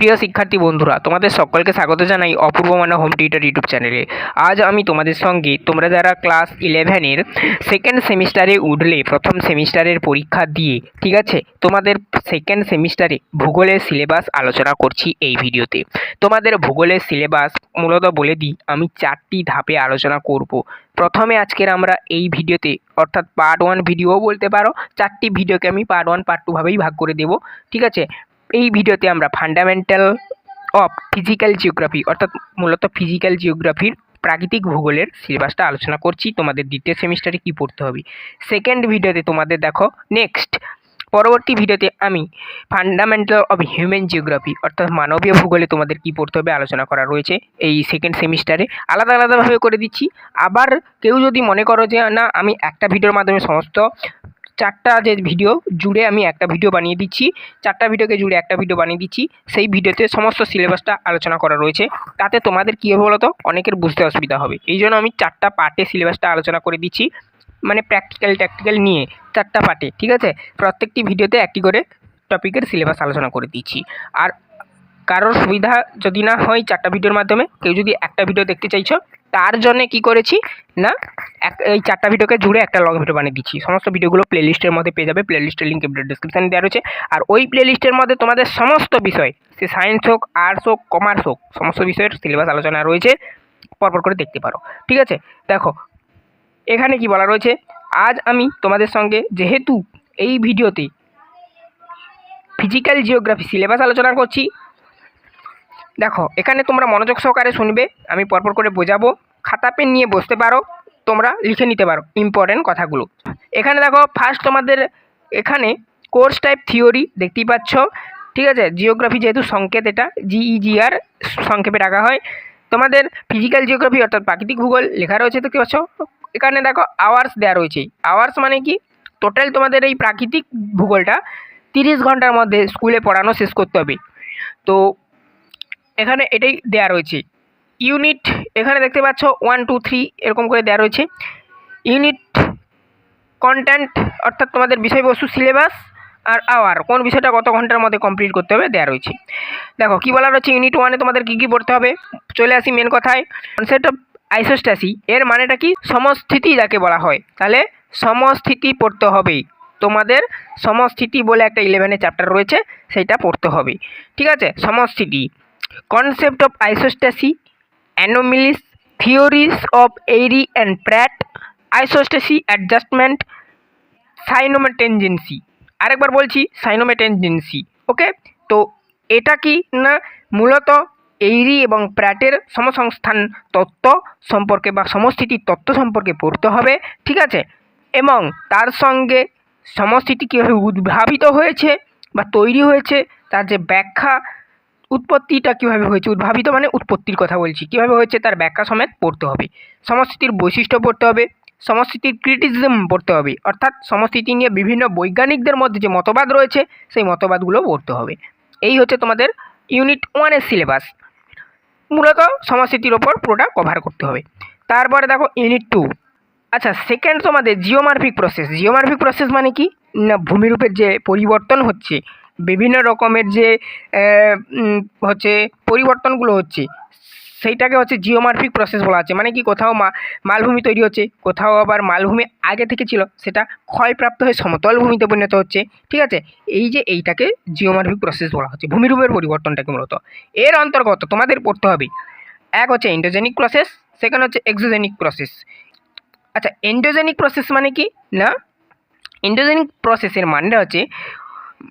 প্রিয় শিক্ষার্থী বন্ধুরা, তোমাদের সকলকে স্বাগত জানাই অপূর্ব মানা হোম টিউটার ইউটিউব চ্যানেলে। আজ আমি তোমাদের সঙ্গে তোমরা যারা ক্লাস ইলেভেনের সেকেন্ড সেমিস্টারে উঠলে, প্রথম সেমিস্টারের পরীক্ষা দিয়ে, ঠিক আছে? তোমাদের সেকেন্ড সেমিস্টারে ভূগোলের সিলেবাস আলোচনা করছি এই ভিডিওতে। তোমাদের ভূগোলের সিলেবাস মূলত বলে দিই, আমি চারটি ধাপে আলোচনা করব। প্রথমে আজকের আমরা এই ভিডিওতে, অর্থাৎ পার্ট ওয়ান ভিডিও বলতে পারো, চারটি ভিডিওকে আমি পার্ট ওয়ান পার্ট টু ভাবেই ভাগ করে দেবো, ঠিক আছে? এই ভিডিওতে আমরা ফান্ডামেন্টাল অফ ফিজিক্যাল জিওগ্রাফি অর্থাৎ মূলত ফিজিক্যাল জিওগ্রাফির প্রাকৃতিক ভূগোলের সিলেবাসটা আলোচনা করছি। তোমাদের দ্বিতীয় সেমিস্টারে কী পড়তে হবে? সেকেন্ড ভিডিওতে তোমাদের দেখো নেক্সট পরবর্তী ভিডিওতে আমি ফান্ডামেন্টাল অফ হিউম্যান জিওগ্রাফি অর্থাৎ মানবীয় ভূগোলে তোমাদের কী পড়তে হবে আলোচনা করা রয়েছে। এই সেকেন্ড সেমিস্টারে আলাদা আলাদাভাবে করে দিচ্ছি। আবার কেউ যদি মনে করো যে, না, আমি একটা ভিডিওর মাধ্যমে সমস্ত চারটা যে ভিডিও জুড়ে আমি একটা ভিডিও বানিয়ে দিচ্ছি। চারটা ভিডিওকে জুড়ে একটা ভিডিও বানিয়ে দিচ্ছি। সেই ভিডিওতে সমস্ত সিলেবাসটা আলোচনা করা রয়েছে। তাতে তোমাদের কী হবে বলো তো অনেকের বুঝতে অসুবিধা হবে। এই জন্য আমি চারটা পার্টে সিলেবাসটা আলোচনা করে দিচ্ছি। মানে প্র্যাকটিক্যাল ট্যাকটিক্যাল নিয়ে চারটা পার্টে ঠিক আছে? প্রত্যেকটি ভিডিওতে একটি করে টপিকের সিলেবাস আলোচনা করে দিচ্ছি। আর কারোর সুবিধা যদি না হয় চারটা ভিডিওর মাধ্যমে, কেউ যদি একটা ভিডিও দেখতে চাইছো তার জন্য কি করেছি? না, এক, এই চারটা ভিডিওকে জুড়ে একটা লং ভিডিও বানিয়ে দিচ্ছি। সমস্ত ভিডিওগুলো প্লেলিস্টের মধ্যে পেয়ে যাবে। প্লেলিস্টের লিঙ্ক ডিসক্রিপশানে দেওয়া রয়েছে। আর ওই প্লেলিস্টের মধ্যে তোমাদের সমস্ত বিষয়, সে সায়েন্স হোক আর্টস হোক কমার্স হোক, সমস্ত বিষয়ের সিলেবাস আলোচনা রয়েছে, পরপর করে দেখতে পারো। ঠিক আছে? দেখো, এখানে কি বলা রয়েছে? আজ আমি তোমাদের সঙ্গে যেহেতু এই ভিডিওতে ফিজিক্যাল জিওগ্রাফি সিলেবাস আলোচনা করছি দেখো, এখানে তোমরা মনোযোগ সহকারে শুনবে, আমি পরপর করে বোঝাবো, খাতা, পেন নিয়ে বসতে পারো, তোমরা লিখে নিতে পারো ইম্পর্টেন্ট কথাগুলো। এখানে দেখো ফার্স্ট তোমাদের এখানে কোর্স টাইপ থিওরি দেখতেই পাচ্ছ, ঠিক আছে? জিওগ্রাফি যেহেতু সংকেত এটা জিইজিআর সংক্ষেপে রাখা হয়। তোমাদের ফিজিক্যাল জিওগ্রাফি অর্থাৎ প্রাকৃতিক ভূগোল লেখা রয়েছে, দেখতে পাচ্ছ? এখানে দেখো আওয়ার্স দেওয়া রয়েছে। আওয়ার্স মানে কি? টোটাল তোমাদের এই প্রাকৃতিক ভূগোলটা তিরিশ ঘণ্টার মধ্যে স্কুলে পড়ানো শেষ করতে হবে। তো এখানে এটাই দেওয়া রয়েছে। ইউনিট, এখানে দেখতে পাচ্ছ ওয়ান টু থ্রি এরকম করে দেওয়া রয়েছে। ইউনিট কন্টেন্ট অর্থাৎ তোমাদের বিষয়বস্তু সিলেবাস আর আওয়ার কোন বিষয়টা কত ঘণ্টার মধ্যে কমপ্লিট করতে হবে দেওয়া রয়েছে। দেখো, কী বলা রয়েছে? ইউনিট ওয়ানে তোমাদের কী কী পড়তে হবে? চলে আসি মেন কথায়। কনসেপ্ট অফ আইসোস্ট্যাসি এর মানেটা কি? সমস্থিতি যাকে বলা হয়। তাহলে সমস্থিতি পড়তে হবেই তোমাদের সমস্থিতি বলে একটা ইলেভেনের চ্যাপ্টার রয়েছে, সেইটা পড়তে হবে। ঠিক আছে? সমস্থিতি। Concept of isostasy, anomalies, theories of Airy and Pratt, isostasy adjustment, সাইনোমেটেনজেন্সি আরেকবার বলছি সাইনোমেটেনজেন্সি ওকে তো এটা কি না মূলত এইরি এবং প্র্যাটের সমসংস্থান তত্ত্ব সম্পর্কে বা সমস্থিতির তত্ত্ব সম্পর্কে পড়তে হবে ঠিক আছে? এবং তার সঙ্গে সমস্থিতি কীভাবে উদ্ভাবিত হয়েছে বা তৈরি হয়েছে তার যে ব্যাখ্যা উৎপত্তিটা কীভাবে হয়েছে? উদ্ভাবিত মানে উৎপত্তির কথা বলছি। কীভাবে হয়েছে? তার ব্যাখ্যা সমেত পড়তে হবে। সমস্থিতির বৈশিষ্ট্য পড়তে হবে। সমস্থিতির ক্রিটিসিজম পড়তে হবে। অর্থাৎ সমস্থিতি নিয়ে বিভিন্ন বৈজ্ঞানিকদের মধ্যে যে মতবাদ রয়েছে, সেই মতবাদগুলো পড়তে হবে। এই হচ্ছে তোমাদের ইউনিট ওয়ানের সিলেবাস মূলত সমস্থিতির ওপর পুরোটা কভার করতে হবে। তারপরে দেখো ইউনিট টু আচ্ছা সেকেন্ড তোমাদের জিওমার্ফিক প্রসেস জিওমার্ফিক প্রসেস মানে কি? না, ভূমিরূপের যে পরিবর্তন হচ্ছে বিভিন্ন রকমের যে হচ্ছে পরিবর্তনগুলো হচ্ছে, সেইটাকে হচ্ছে জিওমার্ফিক প্রসেস বলা আছে মানে কি, কোথাও মালভূমি তৈরি হচ্ছে, কোথাও আবার মালভূমি আগে থেকে ছিল, সেটা ক্ষয়প্রাপ্ত হয়ে সমতল ভূমিতে পরিণত হচ্ছে, ঠিক আছে? এই যে এইটাকে জিওমার্ফিক প্রসেস বলা হচ্ছে, ভূমিরূপের পরিবর্তনটাকে মূলত। এর অন্তর্গত তোমাদের পড়তে হবে, এক হচ্ছে এন্ডোজেনিক প্রসেস সেকেন্ড হচ্ছে এক্সোজেনিক প্রসেস আচ্ছা এন্ডোজেনিক প্রসেস মানে কি? না এন্ডোজেনিক প্রসেসের মানেটা হচ্ছে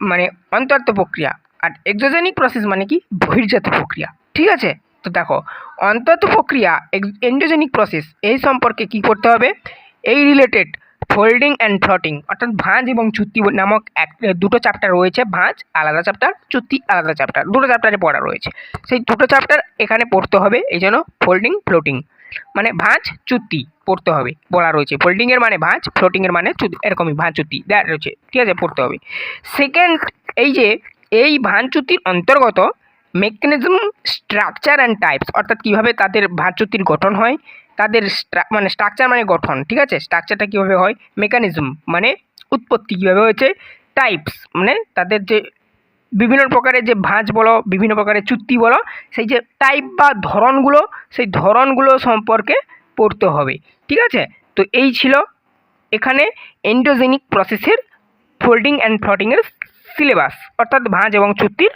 মানে অন্তর্ত প্রক্রিয়া আর এক্সোজেনিক প্রসেস মানে কি? বহির্জাত প্রক্রিয়া। ঠিক আছে? তো দেখো, অন্তর্ত প্রক্রিয়া এন্ডোজেনিক প্রসেস এই সম্পর্কে কি করতে হবে? এই রিলেটেড ফোল্ডিং অ্যান্ড ফ্লটিং অর্থাৎ ভাঁজ এবং চুক্তি নামক এক, দুটো চ্যাপ্টার রয়েছে, ভাঁজ, আলাদা চ্যাপ্টার চুক্তি আলাদা চ্যাপ্টার দুটো চ্যাপ্টারে পড়া রয়েছে। সেই দুটো চ্যাপ্টার এখানে পড়তে হবে, এই জন্য ফোল্ডিং ফ্লোটিং মানে ভাঁজ চুক্তি পড়তে হবে, বলা রয়েছে। ফোল্ডিংয়ের মানে ভাঁজ ফ্লোটিংয়ের মানে চুতি, এরকমই ভাঁজ চুক্তি দেওয়া রয়েছে, ঠিক আছে, পড়তে হবে। সেকেন্ড এই যে, এই ভাঁজচ্যুতির অন্তর্গত মেকানিজম স্ট্রাকচার অ্যান্ড টাইপস অর্থাৎ কীভাবে তাদের ভাঁজচ্যুতির গঠন হয়, তাদের মানে স্ট্রাকচার মানে গঠন, ঠিক আছে? স্ট্রাকচারটা কীভাবে হয়? মেকানিজম মানে উৎপত্তি কীভাবে হয়েছে? টাইপস মানে তাদের যে বিভিন্ন প্রকারের যে ভাঁজ বলো, বিভিন্ন প্রকারের চুক্তি বলো, সেই যে টাইপ বা ধরনগুলো, সেই ধরনগুলো সম্পর্কে পড়তে হবে, ঠিক আছে? তো এই ছিল এখানে এন্ডোজেনিক প্রসেসের ফোল্ডিং অ্যান্ড ফ্লটিংয়ের সিলেবাস অর্থাৎ ভাঁজ এবং চুক্তির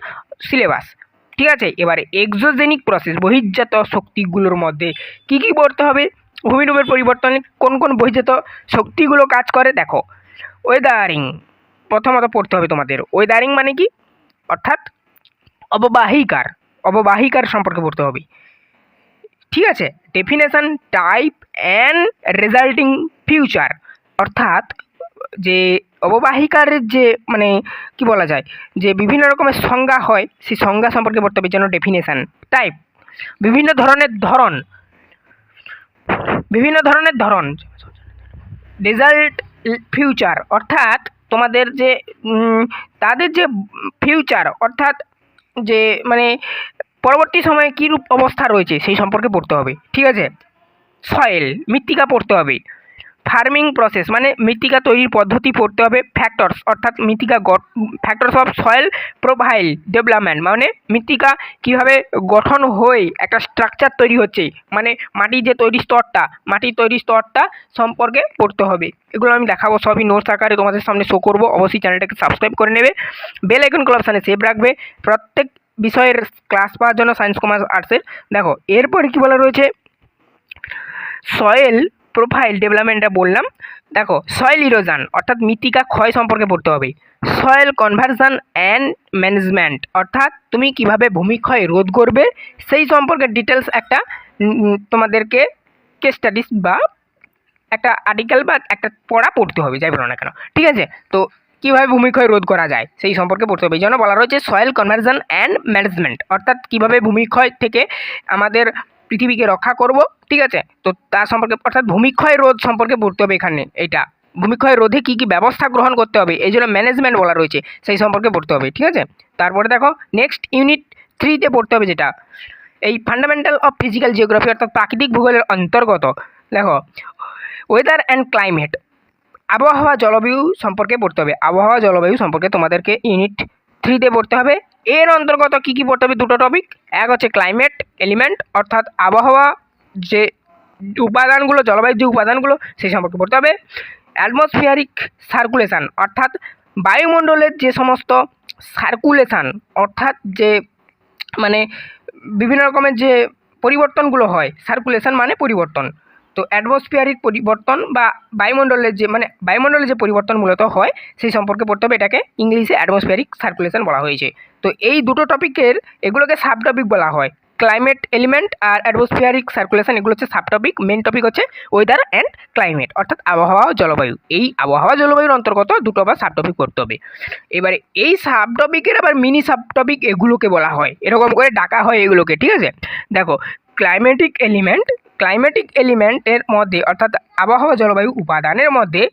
সিলেবাস ঠিক আছে? এবারে এক্সোজেনিক প্রসেস বহির্জাত শক্তিগুলোর মধ্যে কী কী পড়তে হবে? ভূমিরূপের পরিবর্তনে কোন কোন বহির্জাত শক্তিগুলো কাজ করে? দেখো ওয়েদারিং প্রথমত পড়তে হবে তোমাদের ওয়েদারিং মানে কি? অর্থাৎ অববাহিকার অববাহিকার সম্পর্কে পড়তে হবে। ঠিক আছে? Definition type and resulting future অর্থাৎ যে অববাহিকার যে মানে কি বলা যায়, যে বিভিন্ন রকমের সংজ্ঞা হয়, সেই সংজ্ঞা সম্পর্কে পড়তে হবে যেন ডেফিনেশন টাইপ বিভিন্ন ধরনের ধরন। বিভিন্ন ধরনের ধরন। রেজাল্ট ফিউচার অর্থাৎ তোমাদের যে তাদের যে ফিউচার অর্থাৎ যে মানে পরবর্তী সময়ে কী রূপ অবস্থা রয়েছে, সেই সম্পর্কে পড়তে হবে, ঠিক আছে? সয়েল মৃত্তিকা পড়তে হবে। ফার্মিং প্রসেস মানে মৃত্তিকা তৈরির পদ্ধতি পড়তে হবে ফ্যাক্টরস অর্থাৎ মৃত্তিকা factors of soil profile development মানে মৃত্তিকা কীভাবে গঠন হয়ে একটা স্ট্রাকচার তৈরি হচ্ছে মানে মাটির যে তৈরি স্তরটা, মাটির তৈরি স্তরটা সম্পর্কে পড়তে হবে। এগুলো আমি দেখাবো, সবই নোটস আকারে তোমাদের সামনে শো করব, অবশ্যই চ্যানেলটাকে সাবস্ক্রাইব করে নেবে। বেল আইকন ক্লাব সামনে সেভ রাখবে। প্রত্যেক বিষয়ের ক্লাস পাওয়ার জন্য সায়েন্স কমার্স আর্টসের দেখো, এরপরে কী বলা রয়েছে? সয়েল প্রোফাইল ডেভেলপমেন্টটা বললাম। দেখো সয়েল ইরোজান অর্থাৎ মৃত্তিকা ক্ষয় সম্পর্কে পড়তে হবে। সয়েল কনভার্সন অ্যান্ড ম্যানেজমেন্ট অর্থাৎ তুমি কীভাবে ভূমিক্ষয় রোধ করবে, সেই সম্পর্কে ডিটেলস একটা তোমাদেরকে কেস স্টাডিস বা একটা আর্টিকেল বা একটা পড়া পড়তে হবে, যাই বলো না কেন। ঠিক আছে? তো কীভাবে ভূমিক্ষয় রোধ করা যায়, সেই সম্পর্কে পড়তে হবে। এই জন্য বলা রয়েছে সয়েল কনভার্সন অ্যান্ড ম্যানেজমেন্ট অর্থাৎ কীভাবে ভূমিক্ষয় থেকে আমাদের পৃথিবীকে রক্ষা করব, ঠিক আছে? তো তার সম্পর্কে, অর্থাৎ ভূমিক্ষয় রোধ সম্পর্কে পড়তে হবে এখানে এটা ভূমিক্ষয় রোধে কী কী ব্যবস্থা গ্রহণ করতে হবে, এই জন্য ম্যানেজমেন্ট বলা রয়েছে, সেই সম্পর্কে পড়তে হবে, ঠিক আছে? তারপরে দেখো নেক্সট ইউনিট থ্রিতে পড়তে হবে যেটা। এই ফান্ডামেন্টাল অফ ফিজিক্যাল জিওগ্রাফি অর্থাৎ প্রাকৃতিক ভূগোলের অন্তর্গত, দেখো ওয়েদার অ্যান্ড ক্লাইমেট আবহাওয়া জলবায়ু সম্পর্কে পড়তে হবে, আবহাওয়া জলবায়ু সম্পর্কে তোমাদেরকে ইউনিট থ্রিতে পড়তে হবে। এর অন্তর্গত কী কী পড়তে হবে, দুটো টপিক এক হচ্ছে ক্লাইমেট এলিমেন্ট অর্থাৎ আবহাওয়া, যে উপাদানগুলো, জলবায়ুর যে উপাদানগুলো, সেই সম্পর্কে পড়তে হবে। অ্যাটমসফিয়ারিক সার্কুলেশান অর্থাৎ বায়ুমণ্ডলের যে সমস্ত সার্কুলেশান অর্থাৎ যে মানে বিভিন্ন রকমের যে পরিবর্তনগুলো হয় সার্কুলেশান মানে পরিবর্তন। তো অ্যাটমসফিয়ারিক পরিবর্তন বা বায়ুমণ্ডলের যে মানে বায়ুমণ্ডলের যে পরিবর্তন মূলত হয়, সেই সম্পর্কে পড়তে হবে, এটাকে ইংলিশে অ্যাটমসফিয়ারিক সার্কুলেশন বলা হয়েছে। তো এই দুটো টপিকের এগুলোকে সাব টপিক বলা হয়। ক্লাইমেট এলিমেন্ট আর অ্যাটমসফিয়ারিক সার্কুলেশন এগুলো হচ্ছে সাব টপিক মেন টপিক হচ্ছে ওয়েদার অ্যান্ড ক্লাইমেট অর্থাৎ আবহাওয়া জলবায়ু। এই আবহাওয়া জলবায়ুর অন্তর্গত দুটো আবার সাব টপিক পড়তে হবে। এবারে এই সাব টপিকের আবার মিনি সাব টপিক এগুলোকে বলা হয়। এরকম করে ডাকা হয় এগুলোকে, ঠিক আছে? দেখো ক্লাইমেটিক এলিমেন্ট ক্লাইমেটিক এলিমেন্টের মধ্যে, অর্থাৎ আবহাওয়া জলবায়ু উপাদানের মধ্যে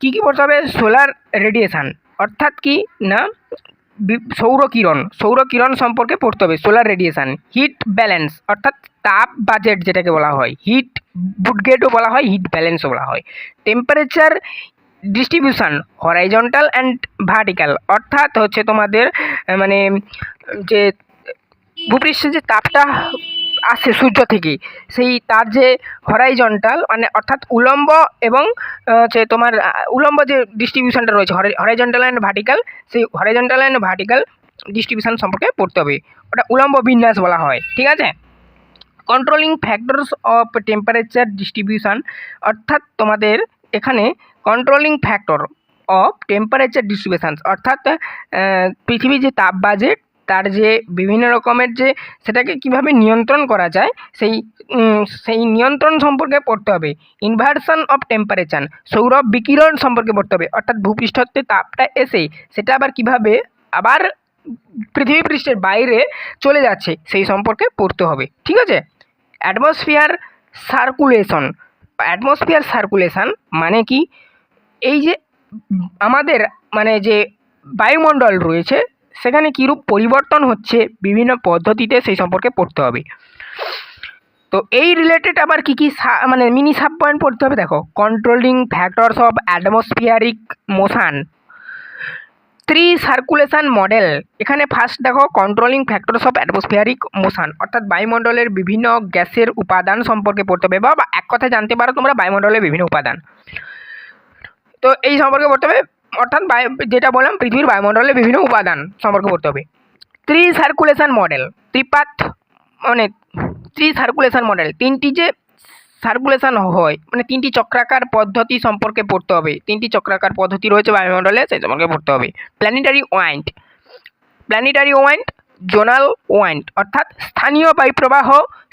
কী কী পড়তে হবে? সোলার রেডিয়েশান অর্থাৎ কি? না সৌরকিরণ সৌরকিরণ সম্পর্কে পড়তে হবে সোলার রেডিয়েশান হিট ব্যালেন্স অর্থাৎ তাপ বাজেট যেটাকে বলা হয় হিট বুটগেটও বলা হয় হিট ব্যালেন্সও বলা হয়। Temperature distribution horizontal and vertical অর্থাৎ হচ্ছে তোমাদের মানে যে ভূপৃষ্ঠে যে তাপটা আসে সূর্য থেকে সেই তার যে হরাইজন্টাল মানে অর্থাৎ উলম্ব এবং হচ্ছে তোমার উলম্ব যে ডিস্ট্রিবিউশনটা রয়েছে হরাইজন্টাল অ্যান্ড ভার্টিক্যাল সেই হরাইজন্টাল অ্যান্ড ভার্টিক্যাল ডিস্ট্রিবিউশন সম্পর্কে পড়তে হবে। ওটা উলম্ব বিন্যাস বলা হয়, ঠিক আছে? Controlling factors of temperature distribution অর্থাৎ তোমাদের এখানে controlling factor of temperature distributions অর্থাৎ পৃথিবীর যে তাপ বাজেট তার যে বিভিন্ন রকমের যে সেটাকে কীভাবে নিয়ন্ত্রণ করা যায়, সেই সেই নিয়ন্ত্রণ সম্পর্কে পড়তে হবে। ইনভার্সন অফ টেম্পারেচার সৌর বিকিরণ সম্পর্কে পড়তে হবে। অর্থাৎ ভূপৃষ্ঠতে তাপটা এসে সেটা আবার কীভাবে আবার পৃথিবী পৃষ্ঠের বাইরে চলে যাচ্ছে, সেই সম্পর্কে পড়তে হবে। ঠিক আছে? অ্যাটমসফিয়ার সার্কুলেশন অ্যাটমসফিয়ার সার্কুলেশন মানে কি? এই যে আমাদের মানে যে বায়ুমণ্ডল রয়েছে সেখানে কীরূপ পরিবর্তন হচ্ছে বিভিন্ন পদ্ধতিতে সেই সম্পর্কে পড়তে হবে। তো এই রিলেটেড আবার কী কী মানে মিনি সাব পয়েন্ট পড়তে হবে? দেখো controlling factors of atmospheric motion three circulation model এখানে ফার্স্ট দেখো controlling factors of atmospheric motion অর্থাৎ বায়ুমণ্ডলের বিভিন্ন গ্যাসের উপাদান সম্পর্কে পড়তে হবে বা বা এক কথায় জানতে পারো তোমরা বায়ুমণ্ডলের বিভিন্ন উপাদান। তো এই সম্পর্কে পড়তে হবে অর্থাৎ যেটা বললাম পৃথিবীর বায়ুমণ্ডলের বিভিন্ন উপাদান সম্পর্কে পড়তে হবে। ত্রি সার্কুলেশন মডেল, ত্রিপাত মানে ত্রি সার্কুলেশন মডেল, তিনটি যে সার্কুলেশন হয় মানে তিনটি চক্রাকার পদ্ধতি সম্পর্কে পড়তে হবে। তিনটি চক্রাকার পদ্ধতি রয়েছে বায়ুমণ্ডলে, সেই সম্পর্কে পড়তে হবে। Planetary wind planetary wind zonal wind অর্থাৎ স্থানীয় বায়ু প্রবাহ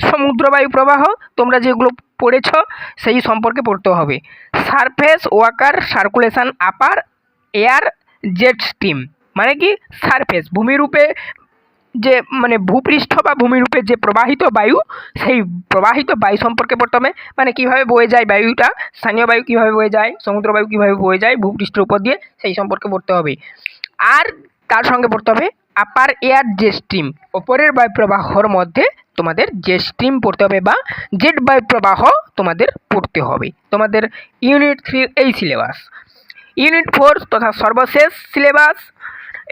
সমুদ্র বায়ু প্রবাহ তোমরা যেগুলো পড়েছ, সেই সম্পর্কে পড়তে হবে। Surface Walker circulation upper air jet stream মানে কি সারফেস, ভূমিরূপে যে মানে ভূপৃষ্ঠ বা ভূমিরূপে যে প্রবাহিত বায়ু, সেই প্রবাহিত বায়ু সম্পর্কে হবে মানে কীভাবে বয়ে যায় বায়ুটা, স্থানীয় বায়ু কীভাবে বয়ে যায়, সমুদ্র বায়ু কীভাবে বয়ে যায়, ভূপৃষ্ঠের উপর দিয়ে সেই সম্পর্কে পড়তে হবে। আর তার সঙ্গে পড়তে হবে আপার এয়ার জে স্ট্রিম ওপরের বায়ু প্রবাহর মধ্যে তোমাদের জে স্ট্রিম পড়তে হবে বা জেট বায়ু প্রবাহ তোমাদের পড়তে হবে। তোমাদের ইউনিট থ্রির এই সিলেবাস ইউনিট ফোর তথা সর্বশেষ সিলেবাস,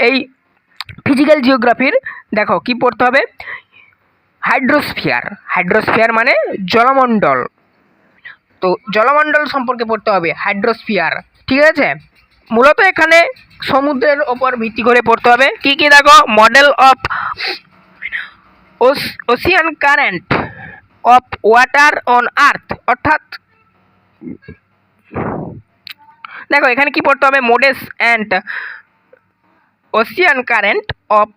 এই ফিজিক্যাল জিওগ্রাফির, দেখো কি পড়তে হবে? হাইড্রোস্ফিয়ার। হাইড্রোস্ফিয়ার মানে জলমণ্ডল। তো জলমণ্ডল সম্পর্কে পড়তে হবে, হাইড্রোস্ফিয়ার। ঠিক আছে? মূলত এখানে সমুদ্রের ওপর ভিত্তি করে পড়তে হবে। কি কি দেখো? Model of ocean current of water on earth. অর্থাৎ দেখো, এখানে কি পড়তে হবে? Modes and ocean current of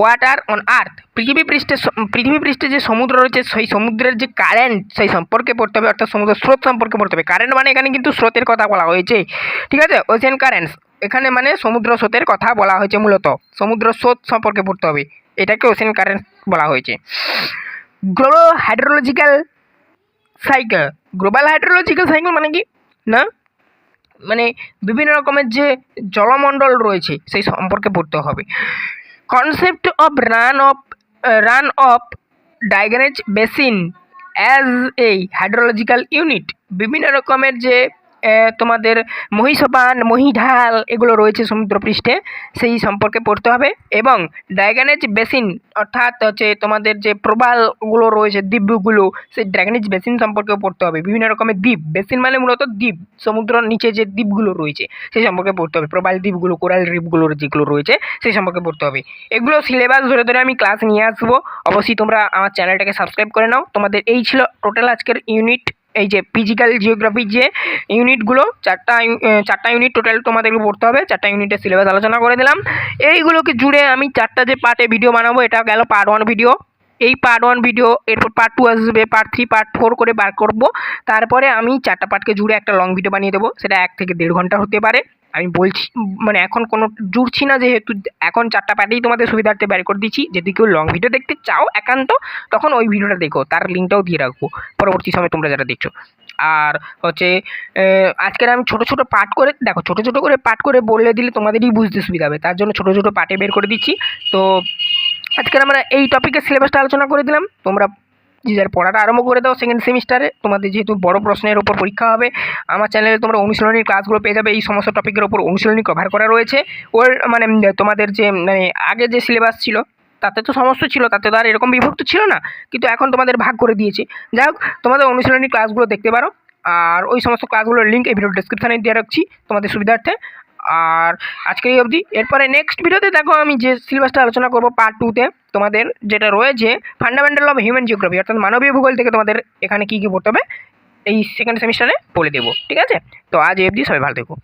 water on earth পৃথিবী পৃষ্ঠে পৃথিবী পৃষ্ঠে যে সমুদ্র রয়েছে, সেই সমুদ্রের যে কারেন্ট সেই সম্পর্কে পড়তে হবে, অর্থাৎ সমুদ্র স্রোত সম্পর্কে পড়তে হবে। কারেন্ট মানে এখানে কিন্তু স্রোতের কথা বলা হয়েছে। ঠিক আছে? ওশিয়ান কারেন্টস এখানে মানে সমুদ্র স্রোতের কথা বলা হয়েছে মূলত। সমুদ্র স্রোত সম্পর্কে পড়তে হবে। এটাকে ওশিয়ান কারেন্ট বলা হয়েছে। Global hydrological cycle global hydrological cycle মানে কি? না? মানে বিভিন্ন রকমের যে জলমণ্ডল রয়েছে, সেই সম্পর্কে পড়তে হবে। Concept of run off run off drainage basin as এই হাইড্রোলজিক্যাল ইউনিট বিভিন্ন রকমের যে তোমাদের মহিষবান মহিঢাল এগুলো রয়েছে সমুদ্রপৃষ্ঠে, সেই সম্পর্কে পড়তে হবে। এবং ড্রাগনেজ বেসিন অর্থাৎ হচ্ছে তোমাদের যে প্রবালগুলো রয়েছে, দ্বীপগুলো, সেই ড্রাগনেজ বেসিন সম্পর্কেও পড়তে হবে। বিভিন্ন রকমের দ্বীপ বেসিন মানে মূলত দ্বীপ, সমুদ্রের নিচে যে দ্বীপগুলো রয়েছে, সেই সম্পর্কে পড়তে হবে। প্রবাল দ্বীপগুলো, কোরাল দ্বীপগুলোর যেগুলো রয়েছে, সেই সম্পর্কে পড়তে হবে। এগুলো সিলেবাস ধরে ধরে আমি ক্লাস নিয়ে আসব। অবশ্যই তোমরা আমার চ্যানেলটাকে সাবস্ক্রাইব করে নাও। তোমাদের এই ছিল টোটাল আজকের ইউনিট এই যে ফিজিক্যাল জিওগ্রাফির যে ইউনিটগুলো চারটা চারটা ইউনিট টোটাল তোমাদেরকে পড়তে হবে, চারটা ইউনিটের সিলেবাস আলোচনা করে দিলাম। এইগুলোকে জুড়ে আমি চারটা যে পার্টে ভিডিও বানাবো, এটা গেল পার্ট ওয়ান ভিডিও এই পার্ট ওয়ান ভিডিও এরপর পার্ট টু আসবে পার্ট থ্রি পার্ট ফোর করে বার করব। তারপরে আমি চারটা পার্টকে জুড়ে একটা লং ভিডিও বানিয়ে দেবো। সেটা এক থেকে দেড় ঘণ্টা হতে পারে। আমি বলছি মানে এখন কোনো জুড়ছি না যেহেতু, এখন চারটা পার্টেই তোমাদের সুবিধার্থে বের করে দিচ্ছি। যদি কেউ লং ভিডিও দেখতে চাও একান্ত, তখন ওই ভিডিওটা দেখো। তার লিঙ্কটাও দিয়ে রাখব। পরবর্তী সময় তোমরা যারা দেখছ। আর হচ্ছে আজকের আমি ছোট ছোট পাঠ করে, দেখো ছোট ছোট করে পাঠ করে বলে দিলে তোমাদেরই বুঝতে সুবিধা হবে। তার জন্য ছোট ছোট পাঠে বের করে দিচ্ছি। তো আজকের আমরা এই টপিকের সিলেবাসটা আলোচনা করে দিলাম। তোমরা যে যার পড়াটা আরম্ভ করে দাও সেকেন্ড সেমিস্টারে তোমাদের যেহেতু বড় প্রশ্নের ওপর পরীক্ষা হবে, আমার চ্যানেলে তোমরা অনুশীলনীর ক্লাসগুলো পেয়ে যাবে। এই সমস্ত টপিকের ওপর অনুশীলনী কভার করা রয়েছে। ওর মানে তোমাদের যে মানে আগে যে সিলেবাস ছিল, তাতে তো সমস্ত ছিল, তাতে তো আর এরকম বিভক্ত ছিল না। কিন্তু এখন তোমাদের ভাগ করে দিয়েছে। যাই হোক, তোমাদের অনুশীলনী ক্লাসগুলো দেখতে পারো। আর ওই সমস্ত ক্লাসগুলোর লিঙ্ক এই ভিডিও ডিসক্রিপশানে দিয়ে রাখছি। তোমাদের সুবিধার্থে। আর আজকে এই অবধি। এরপরে নেক্সট ভিডিওতে দেখো আমি যে সিলেবাসটা আলোচনা করব পার্ট টুতে তোমাদের যেটা রয়েছে ফান্ডামেন্টাল অফ হিউম্যান জিওগ্রাফি অর্থাৎ মানবীয় ভূগোল থেকে তোমাদের এখানে কী কী পড়তে হবে, এই সেকেন্ড সেমিস্টারে বলে দেবো, ঠিক আছে? তো আজ অবধি সবাই ভালো থেকো।